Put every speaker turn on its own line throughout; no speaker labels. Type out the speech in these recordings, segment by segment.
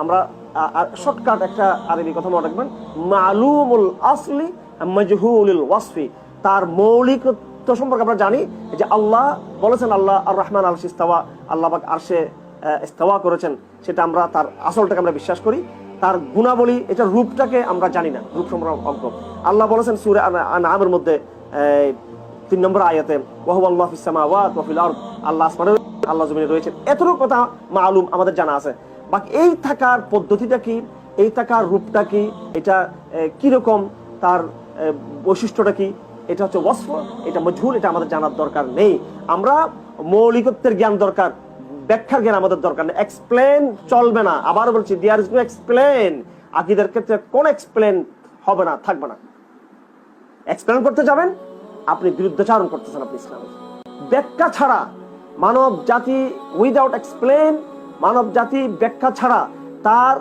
আমরা শর্টকাট একটা আরবি কথা মনে রাখবেন। মালুমুল আসলি, মজহুলুল ওয়াসফি। তার মৌলিকত্ব সম্পর্কে আমরা জানি যে আল্লাহ বলেছেন, আল্লাহ আর রহমান আল ইস্তাওয়া, আল্লাহ পাক আরশে ইস্তাওয়া করেছেন। সেটা আমরা তার আসলটাকে আমরা বিশ্বাস করি। তার গুণাবলী এটা রূপটাকে আমরা জানি না, রূপ সম্পর্কে অজ্ঞ। আল্লাহ বলেছেন সুরে নামের মধ্যে তিন নম্বর আয়াতে ওয়াহু আল্লাহ ফিসামাওয়াত ওয়া ফিল আল্লাহ আসমানে, আল্লাহ জমিনে রয়েছেন। এতটুকু কথা মালুম আমাদের জানা আছে। বাকি এই থাকার পদ্ধতিটা কি? এই থাকার রূপটা কি? এটা কি রকম তার বৈশিষ্ট্যটা কি? এটা হচ্ছে ওয়াসফ, এটা মজহুল এটা আমাদের জানার দরকার নেই। আমরা মৌলিকত্বের জ্ঞান দরকার, ব্যাখ্যার জ্ঞান আমাদের দরকার নেই। এক্সপ্লেন চলবে না। আবার বলছি দিয়ার ইজ নো এক্সপ্লেন আকিদের ক্ষেত্রে কোন এক্সপ্লেন হবে না, থাকবে না। এক্সপ্লেন করতে যাবেন, আপনি বিরুদ্ধাচারণ করতেছেন আপনি ইসলামের ব্যাখ্যা ছাড়া মানব জাতি উইদাউট এক্সপ্লেন মানব জাতি ব্যাখ্যা ছাড়া তার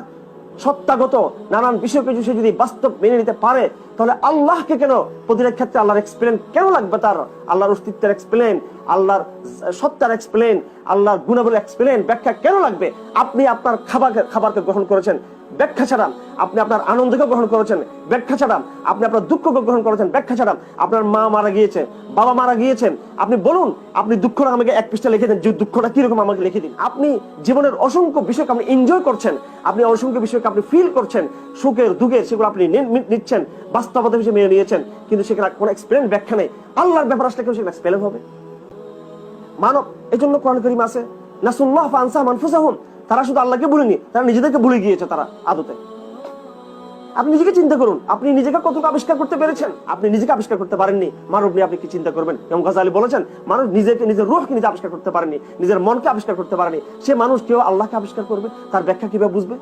সত্তাগত নানান বিষয়কে সে যদি বাস্তব মেনে নিতে পারে, তাহলে আল্লাহকে কেন প্রতিটা ক্ষেত্রে আল্লাহর এক্সপ্লেন কেন লাগবে তার? আল্লাহর অস্তিত্বের এক্সপ্লেন আল্লাহর সত্তার এক্সপ্লেন আল্লাহর গুণাবলী এক্সপ্লেন ব্যাখ্যা কেন লাগবে? আপনি আপনার খাবার খাবারকে গ্রহণ করেছেন, ব্যাখ্যা ছাড়া। আপনি আপনার আনন্দকে গ্রহণ করেছেন, ব্যাখ্যা ছাড়া। আপনি আপনার দুঃখকে গ্রহণ করেছেন, ব্যাখ্যা ছাড়া। আপনার মা মারা গিয়েছে, বাবা মারা গিয়েছেন আপনি বলুন, আপনি দুঃখটা আমাকে এক পৃষ্ঠা লিখে দেন। যে দুঃখটা কীরকম আমাকে লিখে দিন। আপনি জীবনের অসংখ্য বিষয়কে আপনি এনজয় করছেন। আপনি অসংখ্য বিষয়কে আপনি ফিল করছেন। সুখের দুঃখের সেগুলো আপনি নিচ্ছেন। বাস্তবতা হিসেবে মেনে নিয়েছেন। কিন্তু সেখানে কোনো এক্সপ্লেন ব্যাখ্যা নেই। আল্লাহর ব্যাপার আসলে কেউ সেখানে এক্সপ্লেন হবে? মানব এই জন্য কোরআন করিম আছে, নাসুল্লাহ ফানসা মানফুসাহুম, তারা শুধু আল্লাহকে ভুলেনি, তারা নিজেদেরকে ভুলে গিয়েছে তারা আদতে। আপনি নিজেকে চিন্তা করুন, আপনি নিজেকে কতটুকু আবিষ্কার করতে পেরেছেন? আপনি নিজেকে আবিষ্কার করতে পারেননি। মানব নিয়ে আপনি কি চিন্তা করবেন? এবং গাজালি বলেছেন, মানুষ নিজেকে নিজের রূহকে নিজে আবিষ্কার করতে পারেনি, নিজের মনকে আবিষ্কার করতে পারেনি। সে মানুষ কেউ আল্লাহকে আবিষ্কার করবে? তার ব্যাখ্যা কীভাবে বুঝবে?